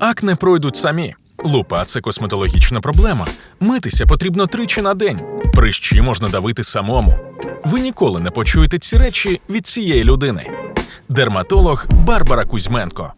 Акне пройдуть самі. Лупа це косметологічна проблема. Митися потрібно тричі на день. Прищі можна давити самому. Ви ніколи не почуєте ці речі від цієї людини. Дерматолог Барбара Кузьменко.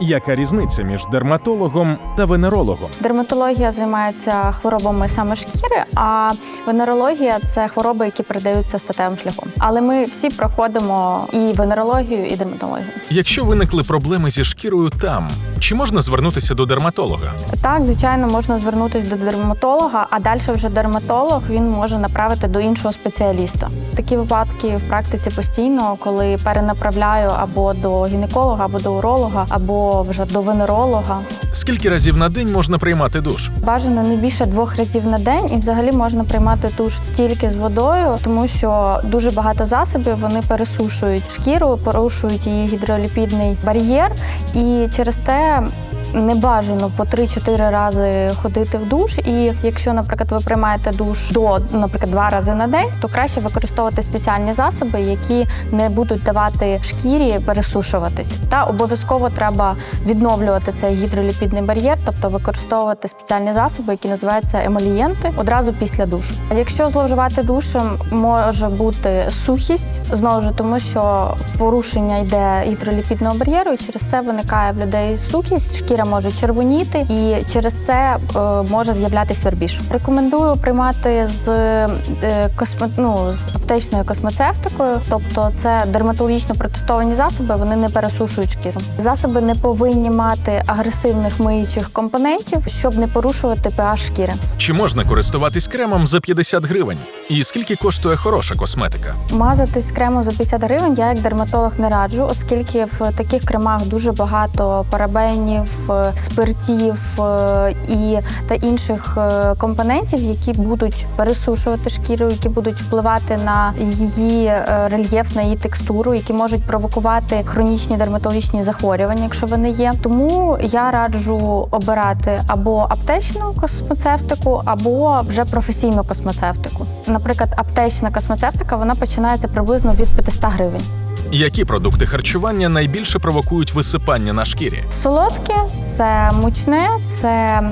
Яка різниця між дерматологом та венерологом? Дерматологія займається хворобами саме шкіри, а венерологія це хвороби, які передаються статевим шляхом. Але ми всі проходимо і венерологію, і дерматологію. Якщо виникли проблеми зі шкірою там, чи можна звернутися до дерматолога? Так, звичайно, можна звернутися до дерматолога, а далі вже дерматолог він може направити до іншого спеціаліста. Такі випадки в практиці постійно, коли перенаправляю або до гінеколога, або до уролога, або вже до венеролога. Скільки разів на день можна приймати душ? Бажано не більше двох разів на день, і взагалі можна приймати душ тільки з водою, тому що дуже багато засобів вони пересушують шкіру, порушують її гідроліпідний бар'єр, і через те це не бажано по 3-4 рази ходити в душ, і якщо, наприклад, ви приймаєте душ до, наприклад, два рази на день, то краще використовувати спеціальні засоби, які не будуть давати шкірі пересушуватись. Та обов'язково треба відновлювати цей гідроліпідний бар'єр, тобто використовувати спеціальні засоби, які називаються емолієнти, одразу після душу. Якщо зловживати душем, може бути сухість знову ж тому, що порушення йде гідроліпідного бар'єру, і через це виникає в людей сухість, шкіра може червоніти, і через це е, може з'являтися свербіж. Рекомендую приймати з е, косме, ну, з аптечною космецевтикою, тобто це дерматологічно протестовані засоби, вони не пересушують шкіру. Засоби не повинні мати агресивних миючих компонентів, щоб не порушувати pH шкіри. Чи можна користуватись кремом за 50 гривень? І скільки коштує хороша косметика? Мазатись кремом за 50 гривень я як дерматолог не раджу, оскільки в таких кремах дуже багато парабенів, спиртів е, і та інших е, компонентів, які будуть пересушувати шкіру, які будуть впливати на її е, рельєф, на її текстуру, які можуть провокувати хронічні дерматологічні захворювання, якщо вони є. Тому я раджу обирати або аптечну космецевтику, або вже професійну космецевтику. Наприклад, аптечна космецевтика вона починається приблизно від 500 гривень. Які продукти харчування найбільше провокують висипання на шкірі? Солодке це мучне, це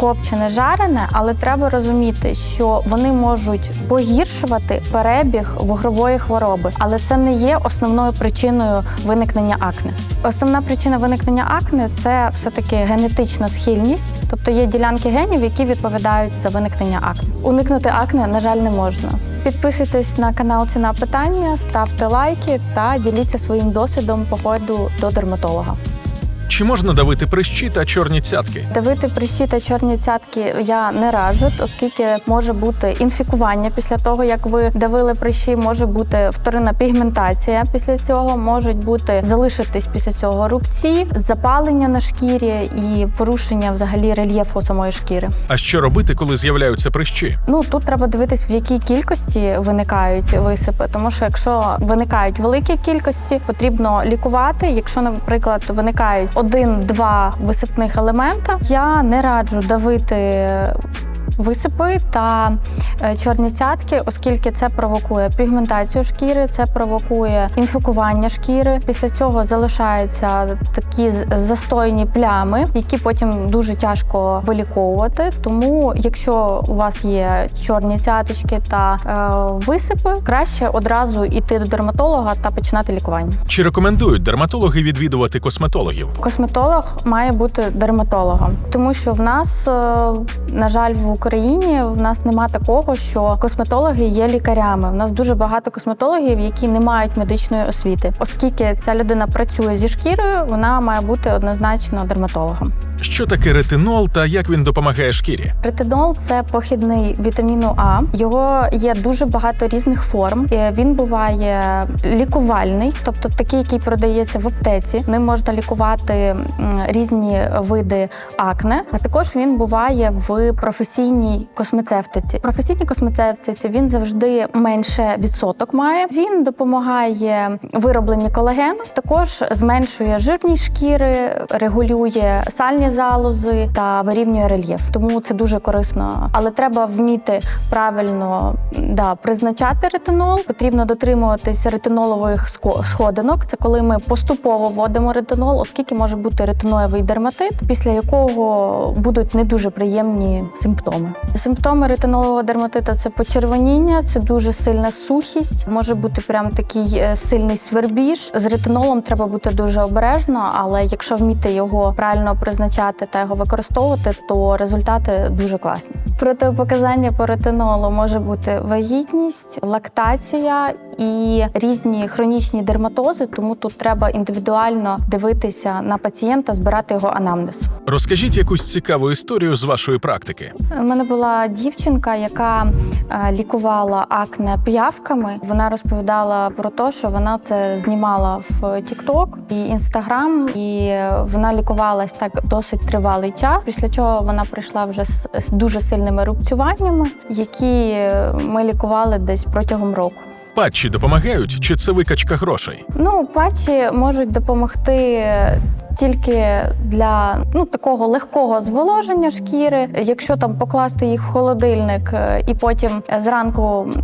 копчене, жарене, але треба розуміти, що вони можуть погіршувати перебіг вугрової хвороби, але це не є основною причиною виникнення акне. Основна причина виникнення акне це все-таки генетична схильність, тобто є ділянки генів, які відповідають за виникнення акне. Уникнути акне, на жаль, не можна. Підписуйтесь на канал Ціна питання, ставте лайки та діліться своїм досвідом походу до дерматолога. Чи можна давити прищі та чорні цятки? Давити прищі та чорні цятки я не раджу, оскільки може бути інфікування після того, як ви давили прищі, може бути вторинна пігментація після цього, можуть бути залишитись після цього рубці, запалення на шкірі і порушення взагалі рельєфу самої шкіри. А що робити, коли з'являються прищі? Ну тут треба дивитись, в якій кількості виникають висипи, тому що якщо виникають великі кількості, потрібно лікувати. Якщо, наприклад, виникають один-два висипних елемента, я не раджу давити. Висипи та чорні цятки, оскільки це провокує пігментацію шкіри, це провокує інфікування шкіри. Після цього залишаються такі застойні плями, які потім дуже тяжко виліковувати. Тому, якщо у вас є чорні цяточки та е, висипи, краще одразу йти до дерматолога та починати лікування. Чи рекомендують дерматологи відвідувати косметологів? Косметолог має бути дерматологом, тому що в нас, е, на жаль, в Україні в нас нема такого, що косметологи є лікарями. У нас дуже багато косметологів, які не мають медичної освіти. Оскільки ця людина працює зі шкірою, вона має бути однозначно дерматологом. Що таке ретинол та як він допомагає шкірі? Ретинол це похідний вітаміну А. Його є дуже багато різних форм. Е, Він буває лікувальний, тобто такий, який продається в аптеці. Ним можна лікувати різні види акне. А також він буває в професійній космецевтиці. В професійній космецевтиці він завжди менше відсоток має. Він допомагає виробленні колагену, також зменшує жирність шкіри, регулює сальні залози та вирівнює рельєф. Тому це дуже корисно. Але треба вміти правильно да, призначати ретинол. Потрібно дотримуватись ретинолових сходинок. Це коли ми поступово вводимо ретинол, оскільки може бути ретиноєвий дерматит, після якого будуть не дуже приємні симптоми. Симптоми ретинолового дерматита це почервоніння, це дуже сильна сухість, може бути прям такий е, сильний свербіж. З ретинолом треба бути дуже обережно, але якщо вміти його правильно призначати та його використовувати, то результати дуже класні. Протипоказання по ретинолу може бути вагітність, лактація і різні хронічні дерматози, тому тут треба індивідуально дивитися на пацієнта, збирати його анамнез. Розкажіть якусь цікаву історію з вашої практики. У мене була дівчинка, яка е, лікувала акне п'явками. Вона розповідала про те, що вона це знімала в TikTok і Instagram, і вона лікувалась так досить тривалий час. Після чого вона прийшла вже з дуже сильними рубцюваннями, які ми лікували десь протягом року. Патчі допомагають, чи це викачка грошей? Ну, патчі можуть допомогти тільки для ну такого легкого зволоження шкіри. Якщо там покласти їх в холодильник е, і потім зранку е,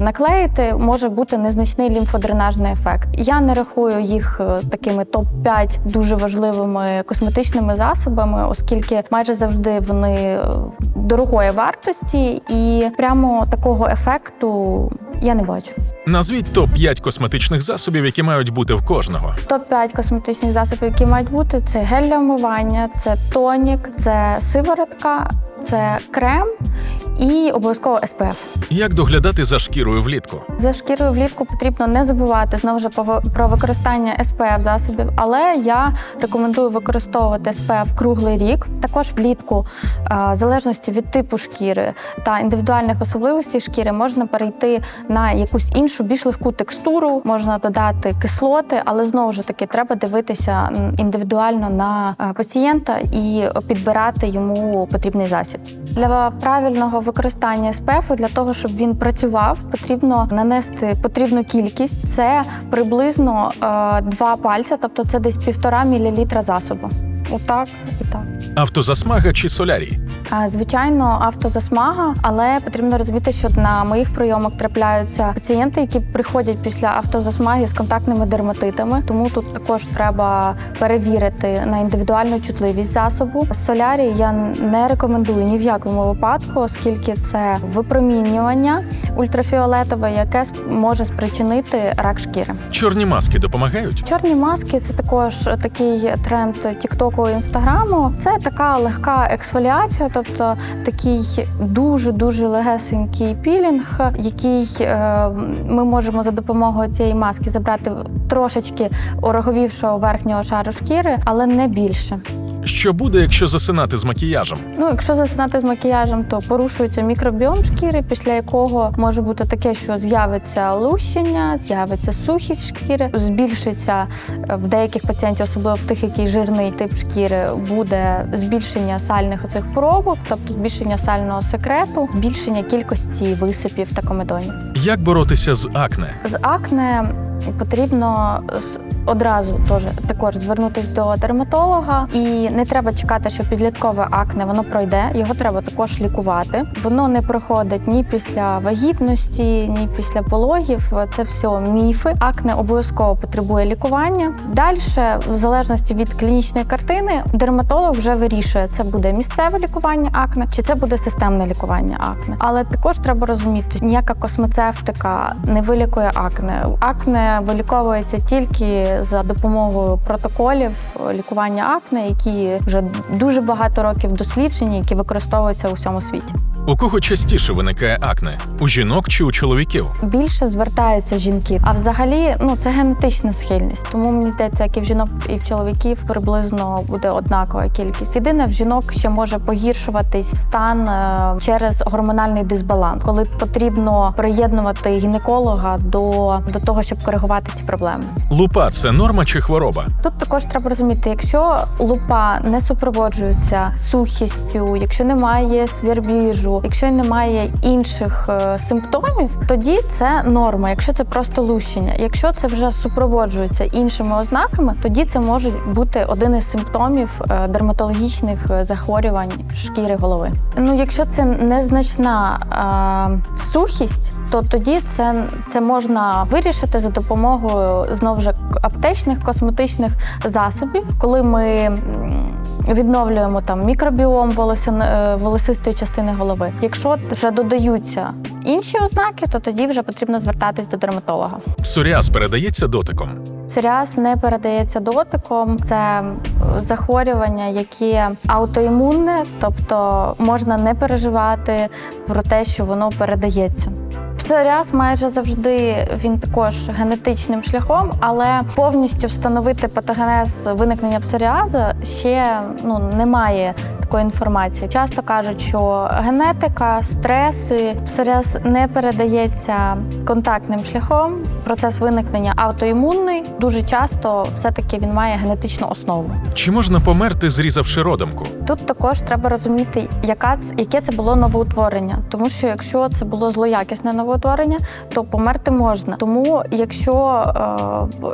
наклеїти, може бути незначний лімфодренажний ефект. Я не рахую їх е, такими топ 5 дуже важливими косметичними засобами, оскільки майже завжди вони е, дорогої вартості, і прямо такого ефекту я не бачу. Назвіть топ 5 косметичних засобів, які мають бути в кожного. Топ-5 косметичних засобів, які мають бути, це гель для вмивання, це тонік, це сиворотка, це крем і обов'язково SPF. Як доглядати за шкірою влітку? За шкірою влітку потрібно не забувати знову ж про використання SPF засобів, але я рекомендую використовувати SPF круглий рік. Також влітку, е, в залежності від типу шкіри та індивідуальних особливостей шкіри, можна перейти на якусь іншу, більш легку текстуру, можна додати кислоти, але знову ж таки треба дивитися індивідуально на е, пацієнта і підбирати йому потрібний засіб. Для правильного використання SPF, для того, щоб він працював, потрібно нанести потрібну кількість. Це приблизно е, два пальця, тобто це десь півтора мілілітра засобу. Отак і так. Автозасмага чи солярій? Звичайно, автозасмага, але потрібно розуміти, що на моїх прийомах трапляються пацієнти, які приходять після автозасмаги з контактними дерматитами. Тому тут також треба перевірити на індивідуальну чутливість засобу. Солярій я не рекомендую ні в якому випадку, оскільки це випромінювання ультрафіолетове, яке може спричинити рак шкіри. Чорні маски допомагають? Чорні маски це також такий тренд Тіктоку і Інстаграму. Це така легка ексфоліація, тобто такий дуже дуже легесенький пілінг, який е, ми можемо за допомогою цієї маски забрати трошечки ороговівшого верхнього шару шкіри, але не більше. Що буде, якщо засинати з макіяжем? Ну, якщо засинати з макіяжем, то порушується мікробіом шкіри, після якого може бути таке, що з'явиться лущення, з'явиться сухість шкіри, збільшиться е, в деяких пацієнтів, особливо в тих, який жирний тип шкіри, буде збільшення сальних оцих пробок, тобто збільшення сального секрету, збільшення кількості висипів та комедонів. Як боротися з акне? З акне потрібно одразу теж також звернутися до дерматолога, і не треба чекати, що підліткове акне воно пройде. Його треба також лікувати. Воно не проходить ні після вагітності, ні після пологів. Це все міфи. Акне обов'язково потребує лікування. Далі, в залежності від клінічної картини, дерматолог вже вирішує, це буде місцеве лікування акне чи це буде системне лікування акне. Але також треба розуміти, ніяка космецевтика не вилікує акне. Акне виліковується тільки за допомогою протоколів лікування акне, які вже дуже багато років досліджені, які використовуються у всьому світі. У кого частіше виникає акне? У жінок чи у чоловіків? Більше звертаються жінки. А взагалі, ну це генетична схильність. Тому мені здається, як і в жінок, і в чоловіків приблизно буде однакова кількість. Єдине, в жінок ще може погіршуватись стан е, через гормональний дисбаланс, коли потрібно приєднувати гінеколога до, до того, щоб коригувати ці проблеми. Лупа це норма чи хвороба? Тут також треба розуміти, якщо лупа не супроводжується сухістю, якщо немає свірбіжу, якщо немає інших е, симптомів, тоді це норма. Якщо це просто лущення, якщо це вже супроводжується іншими ознаками, тоді це може бути один із симптомів е, дерматологічних е, захворювань шкіри голови. Ну, якщо це незначна е, сухість, то тоді це, це можна вирішити за допомогою знову ж аптечних косметичних засобів, коли ми відновлюємо там мікробіом е, волосистої частини голови. Якщо вже додаються інші ознаки, то тоді вже потрібно звертатись до дерматолога. Псоріаз передається дотиком. Псоріаз не передається дотиком. Це е, захворювання, яке аутоімунне, тобто можна не переживати про те, що воно передається. Псоріаз майже завжди він також генетичним шляхом, але повністю встановити патогенез виникнення псоріазу ще ну немає такої інформації. Часто кажуть, що генетика, стреси, псоріаз не передається контактним шляхом. Процес виникнення аутоімунний. Дуже часто все-таки він має генетичну основу. Чи можна померти, зрізавши родимку? Тут також треба розуміти, яка яке це було новоутворення. Тому що якщо це було злоякісне новоутворення, то померти можна. Тому якщо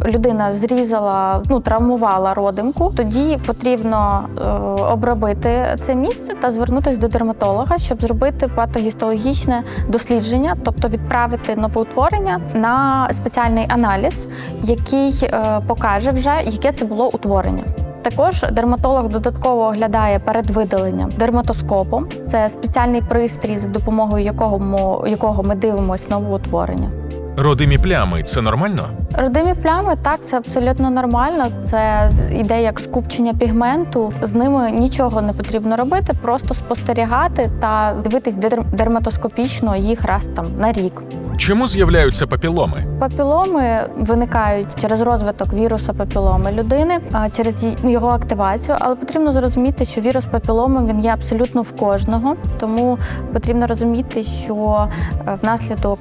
е, людина зрізала, ну травмувала родимку, тоді потрібно е, обробити це місце та звернутися до дерматолога, щоб зробити патогістологічне дослідження, тобто відправити новоутворення на спеціальний аналіз, який е, покаже вже, яке це було утворення. Також дерматолог додатково оглядає перед видаленням дерматоскопом. Це спеціальний пристрій, за допомогою якого ми, якого ми дивимося новоутворення. Родимі плями це нормально? Родимі плями так, це абсолютно нормально. Це іде як скупчення пігменту. З ними нічого не потрібно робити, просто спостерігати та дивитись дер- дерматоскопічно їх раз там на рік. Чому з'являються папіломи? Папіломи виникають через розвиток вірусу папіломи людини, через його активацію. Але потрібно зрозуміти, що вірус папіломи він є абсолютно в кожного. Тому потрібно розуміти, що е, внаслідок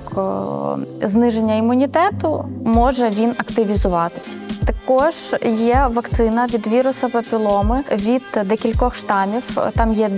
е, зниження імунітету може він активізуватися. Також є вакцина від віруса папіломи від декількох штамів. Там є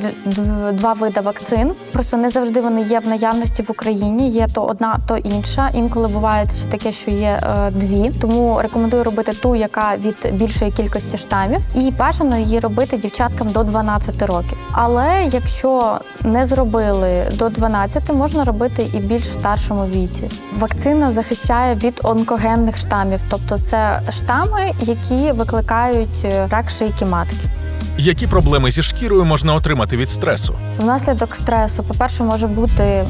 два види вакцин. Просто не завжди вони є в наявності в Україні. Є то одна, то інша. Інколи буває таке, що є е, дві. Тому рекомендую робити ту, яка від більшої кількості штамів, і бажано її робити дівчаткам до 12 років. Але якщо не зробили до 12, можна робити і більш в старшому віці. Вакцина захищає від онкогенних штамів, тобто це штами, які викликають е, рак шийки матки. Які проблеми зі шкірою можна отримати від стресу? Внаслідок стресу, по-перше, може бути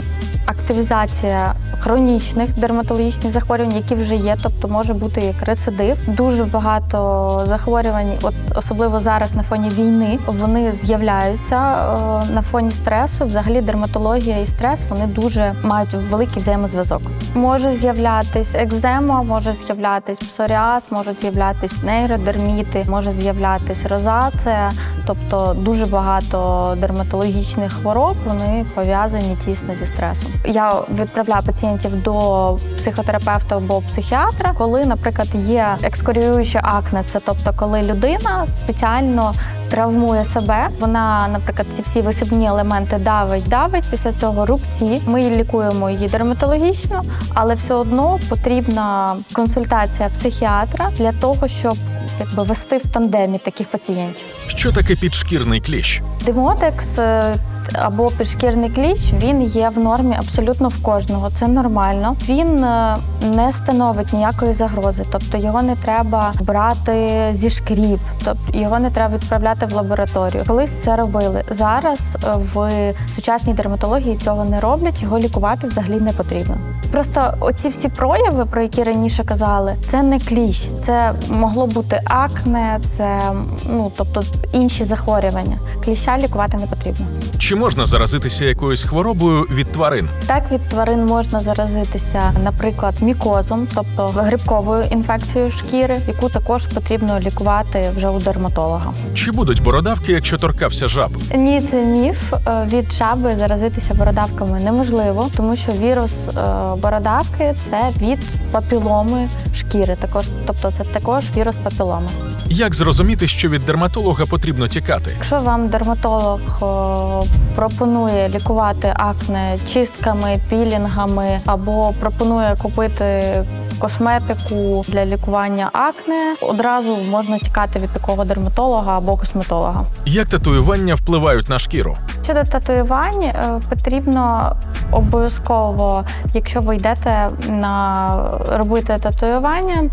активізація хронічних дерматологічних захворювань, які вже є, тобто може бути як рецидив. Дуже багато захворювань, от особливо зараз на фоні війни, вони з'являються е, на фоні стресу. Взагалі, дерматологія і стрес вони дуже мають великий взаємозв'язок. Може з'являтись екзема, може з'являтись псоріаз, можуть з'являтись нейродерміти, може з'являтись розація, тобто дуже багато дерматологічних хвороб вони пов'язані тісно зі стресом. Я відправляю пацієнтів до психотерапевта або психіатра, коли, наприклад, є екскоріююче акне, це тобто, коли людина спеціально травмує себе. Вона, наприклад, ці всі висипні елементи давить, давить. Після цього рубці. Ми лікуємо її дерматологічно, але все одно потрібна консультація психіатра для того, щоб якби вести в тандемі таких пацієнтів. Що таке підшкірний кліщ? Демотекс е, або підшкірний кліщ він є в нормі абсолютно в кожного. Це нормально. Він е, не становить ніякої загрози, тобто його не треба брати зі шкріп, тобто його не треба відправляти в лабораторію. Колись це робили. Зараз е, в сучасній дерматології цього не роблять, його лікувати взагалі не потрібно. Просто оці всі прояви, про які раніше казали, це не кліщ, це могло бути акне, це ну тобто інші захворювання. Кліща лікувати не потрібно. Чи можна заразитися якоюсь хворобою від тварин? Так від тварин можна заразитися, наприклад, мікозом, тобто грибковою інфекцією шкіри, яку також потрібно лікувати вже у дерматолога. Чи будуть бородавки, якщо торкався жаб? Ні, це міф. Е, Від жаби заразитися бородавками неможливо, тому що вірус е, бородавки це від папіломи шкіри. Також, тобто, це також вірус папіломи. Як зрозуміти, що від дерматолога потрібно тікати? Якщо вам дерматолог о, пропонує лікувати акне чистками, пілінгами або пропонує купити косметику для лікування акне, одразу можна тікати від такого дерматолога або косметолога. Як татуювання впливають на шкіру? Щодо татуювань, е, потрібно обов'язково, якщо ви йдете на робити татуювання,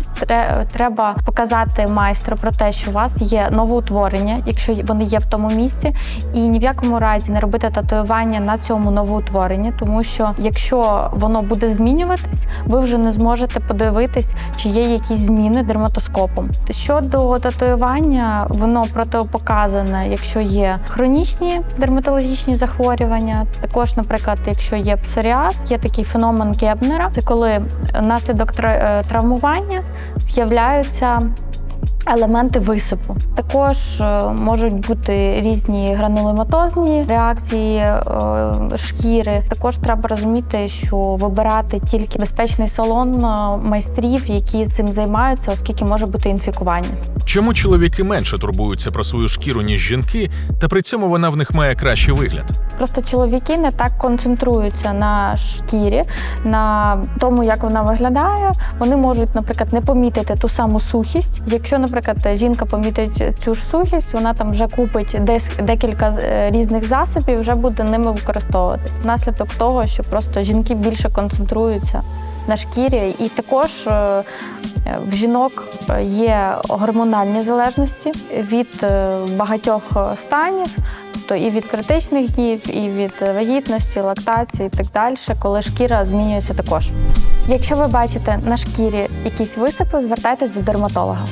треба показати майстру про те, що у вас є новоутворення, якщо вони є в тому місці, і ні в якому разі не робити татуювання на цьому новоутворенні, тому що якщо воно буде змінюватись, ви вже не зможете подивитись, чи є якісь зміни дерматоскопом. Щодо татуювання, воно протипоказане, якщо є хронічні дерматологічні захворювання. Також, наприклад, якщо є псоріаз, є такий феномен Кебнера, Це коли наслідок е, травмування з'являються. Елементи висипу також е, можуть бути різні гранулематозні реакції е, шкіри. Також треба розуміти, що вибирати тільки безпечний салон е, майстрів, які цим займаються, оскільки може бути інфікування. Чому чоловіки менше турбуються про свою шкіру, ніж жінки, та при цьому вона в них має кращий вигляд? Просто чоловіки не так концентруються на шкірі, на тому, як вона виглядає. Вони можуть, наприклад, не помітити ту саму сухість. Якщо, наприклад, жінка помітить цю ж сухість, вона там вже купить десь декілька е, різних засобів, вже буде ними використовуватись. Внаслідок того, що просто жінки більше концентруються. На шкірі, і також е, в жінок є гормональні залежності від е, багатьох станів, тобто і від критичних днів, і від вагітності, лактації, і так далі, коли шкіра змінюється також. Якщо ви бачите на шкірі якісь висипи, звертайтесь до дерматолога.